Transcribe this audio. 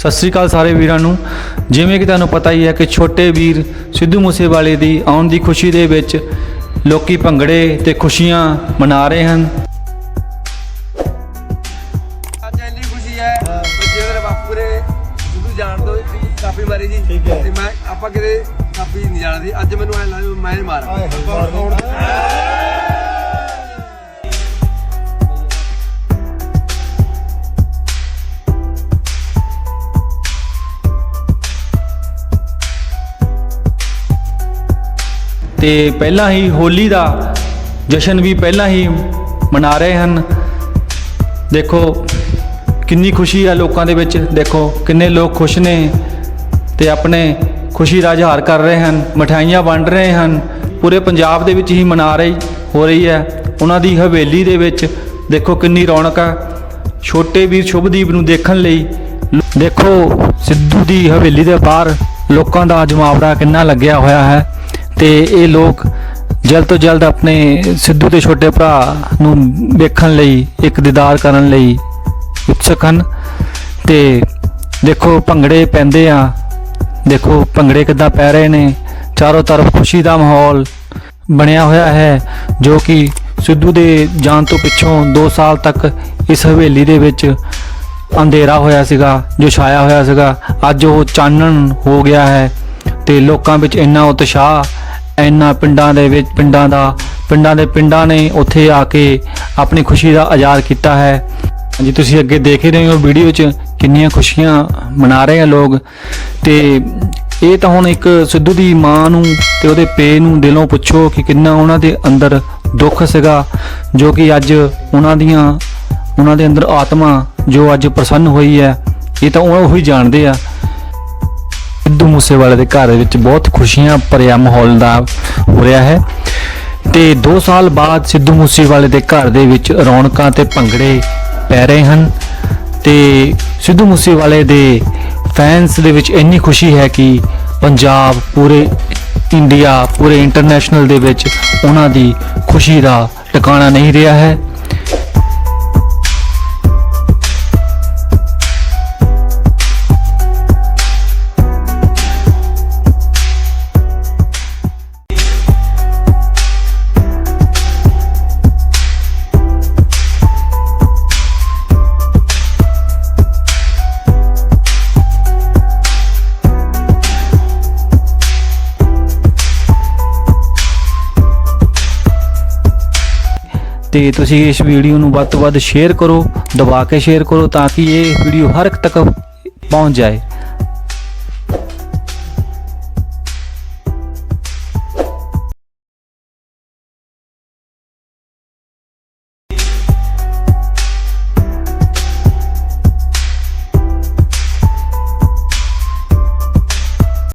ਸਤਿ ਸ੍ਰੀ ਅਕਾਲ ਸਾਰੇ ਵੀਰਾਂ ਨੂੰ। ਜਿਵੇਂ ਕਿ ਤੁਹਾਨੂੰ ਪਤਾ ਹੀ ਹੈ ਕਿ ਛੋਟੇ ਵੀਰ ਸਿੱਧੂ ਮੂਸੇਵਾਲੇ ਦੀ ਆਉਣ ਦੀ ਖੁਸ਼ੀ ਦੇ ਵਿੱਚ ਲੋਕੀ ਭੰਗੜੇ ਤੇ ਖੁਸ਼ੀਆਂ ਮਨਾ ਰਹੇ ਹਨ। ਅੱਜ ਇੰਨੀ ਖੁਸ਼ੀ ਹੈ ਬੱਚੇ ਮੇਰੇ ਬਾਪੂ ਨੇ ਸਿੱਧੂ ਜਾਣ ਤੋਂ ਕਾਫੀ ਮਾਰੀ ਜੀ। ਠੀਕ ਹੈ। ਤੇ ਮੈਂ ਆਪਾਂ ਕਿਤੇ ਕਾਫੀ ਨਹੀਂ ਜਾਣਾ ਸੀ ਅੱਜ ਮੈਨੂੰ ਐ ਲੱਗਦਾ ਮੈਂ ਮਾਰਾਂ। ਤੇ ਪਹਿਲਾਂ ਹੀ ਹੋਲੀ ਦਾ ਜਸ਼ਨ ਵੀ ਪਹਿਲਾਂ ਹੀ ਮਨਾ ਰਹੇ ਹਨ। ਦੇਖੋ, ਕਿੰਨੀ ਖੁਸ਼ੀ ਆ ਲੋਕਾਂ ਦੇ ਵਿੱਚ। ਦੇਖੋ, ਕਿੰਨੇ ਲੋਕ ਖੁਸ਼ ਨੇ ਤੇ ਆਪਣੇ ਖੁਸ਼ੀ ਦਾ ਇਜ਼ਹਾਰ ਕਰ ਰਹੇ ਹਨ। ਮਠਾਈਆਂ ਵੰਡ ਰਹੇ ਹਨ। ਪੂਰੇ ਪੰਜਾਬ ਦੇ ਵਿੱਚ ਹੀ ਮਨਾ ਰਹੀ, ਹੋ ਰਹੀ ਹੈ। ਉਹਨਾਂ ਦੀ ਹਵੇਲੀ ਦੇ ਵਿੱਚ ਦੇਖੋ ਕਿੰਨੀ ਰੌਣਕ ਆ। ਛੋਟੇ ਵੀਰ ਸ਼ੁਭਦੀਪ ਨੂੰ ਦੇਖਣ ਲਈ ਲ- ਦੇਖੋ, ਸਿੱਧੂ ਦੀ ਹਵੇਲੀ ਦੇ ਬਾਹਰ ਲੋਕਾਂ ਦਾ ਜਮਾਵੜਾ ਕਿੰਨਾ ਲੱਗਿਆ ਹੋਇਆ ਹੈ। ਤੇ ਇਹ ਲੋਕ ਜਲਦ ਤੋਂ ਜਲਦ ਆਪਣੇ ਸਿੱਧੂ ਦੇ ਛੋਟੇ ਭਰਾ ਨੂੰ ਵੇਖਣ ਲਈ, ਇੱਕ ਦੀਦਾਰ ਕਰਨ ਲਈ ਉਤਸੁਕ ਹਨ। ਤੇ ਦੇਖੋ ਭੰਗੜੇ ਪੈਂਦੇ ਆ। ਦੇਖੋ ਭੰਗੜੇ ਕਿੱਦਾਂ ਪੈ ਰਹੇ ਨੇ। ਚਾਰੋਂ ਤਰਫ ਖੁਸ਼ੀ ਦਾ ਮਾਹੌਲ ਬਣਿਆ ਹੋਇਆ ਹੈ, ਜੋ ਕਿ ਸਿੱਧੂ ਦੇ ਜਾਣ ਤੋਂ ਪਿੱਛੋਂ 2 ਸਾਲ ਤੱਕ ਇਸ ਹਵੇਲੀ ਦੇ ਵਿੱਚ ਅੰਧੇਰਾ ਹੋਇਆ ਸੀਗਾ ਜੋ ਛਾਇਆ ਹੋਇਆ ਸੀਗਾ। ਅੱਜ ਉਹ ਚਾਨਣ ਹੋ ਗਿਆ ਹੈ ਤੇ ਲੋਕਾਂ ਵਿੱਚ ਇੰਨਾ ਉਤਸ਼ਾਹ ਇੰਨਾ ਪਿੰਡਾਂ ਦੇ ਵਿੱਚ ਪਿੰਡਾਂ ਦਾ ਪਿੰਡਾਂ ਦੇ ਪਿੰਡਾਂ ਨੇ ਉੱਥੇ ਆ ਕੇ ਆਪਣੀ ਖੁਸ਼ੀ ਦਾ ਆਜ਼ਾਦ ਕੀਤਾ ਹੈ। ਜੀ ਤੁਸੀਂ ਅੱਗੇ ਦੇਖ ਹੀ ਰਹੇ ਹੋ ਵੀਡੀਓ 'ਚ ਕਿੰਨੀਆਂ ਖੁਸ਼ੀਆਂ ਮਨਾ ਰਹੇ ਆ ਲੋਕ। ਤੇ ਇਹ ਤਾਂ ਹੁਣ ਇੱਕ ਸਿੱਧੂ ਦੀ ਮਾਂ ਨੂੰ ਤੇ ਉਹਦੇ ਪੇ ਨੂੰ ਦਿਲੋਂ ਪੁੱਛੋ ਕਿ ਕਿੰਨਾ ਉਹਨਾਂ ਦੇ ਅੰਦਰ ਦੁੱਖ ਸੀਗਾ, ਜੋ ਕਿ ਅੱਜ ਉਹਨਾਂ ਦੀਆਂ, ਉਹਨਾਂ ਦੇ ਅੰਦਰ ਆਤਮਾ ਜੋ ਅੱਜ ਪ੍ਰਸੰਨ ਹੋਈ ਹੈ, ਇਹ ਤਾਂ ਉਹ ਹੀ ਜਾਣਦੇ ਆ। ਸਿੱਧੂ ਮੂਸੇਵਾਲੇ ਦੇ ਘਰ ਵਿੱਚ ਬਹੁਤ ਖੁਸ਼ੀਆਂ ਭਰਿਆ ਮਾਹੌਲ ਦਾ ਹੋ ਰਿਹਾ ਹੈ। ਤੇ 2 ਸਾਲ ਬਾਅਦ ਸਿੱਧੂ ਮੂਸੇਵਾਲੇ ਦੇ ਘਰ ਦੇ ਵਿੱਚ ਰੌਣਕਾਂ ਤੇ ਭੰਗੜੇ ਪੈ ਰਹੇ ਹਨ। ਤੇ ਸਿੱਧੂ ਮੂਸੇਵਾਲੇ ਦੇ ਫੈਨਸ ਦੇ ਵਿੱਚ ਇੰਨੀ ਖੁਸ਼ੀ ਹੈ ਕਿ ਪੰਜਾਬ ਪੂਰੇ ਇੰਡੀਆ ਪੂਰੇ ਇੰਟਰਨੈਸ਼ਨਲ ਦੇ ਵਿੱਚ ਉਹਨਾਂ ਦੀ ਖੁਸ਼ੀ ਦਾ ਟਿਕਾਣਾ ਨਹੀਂ ਰਿਹਾ ਹੈ। ਤੇ ਤੁਸੀਂ ਇਸ ਵੀਡੀਓ ਨੂੰ ਵੱਧ ਤੋਂ ਵੱਧ ਸ਼ੇਅਰ ਕਰੋ, ਦਬਾ ਕੇ ਸ਼ੇਅਰ ਕਰੋ ਤਾਂ ਕਿ ਇਹ ਵੀਡੀਓ ਹਰ ਇੱਕ ਤੱਕ ਪਹੁੰਚ ਜਾਏ।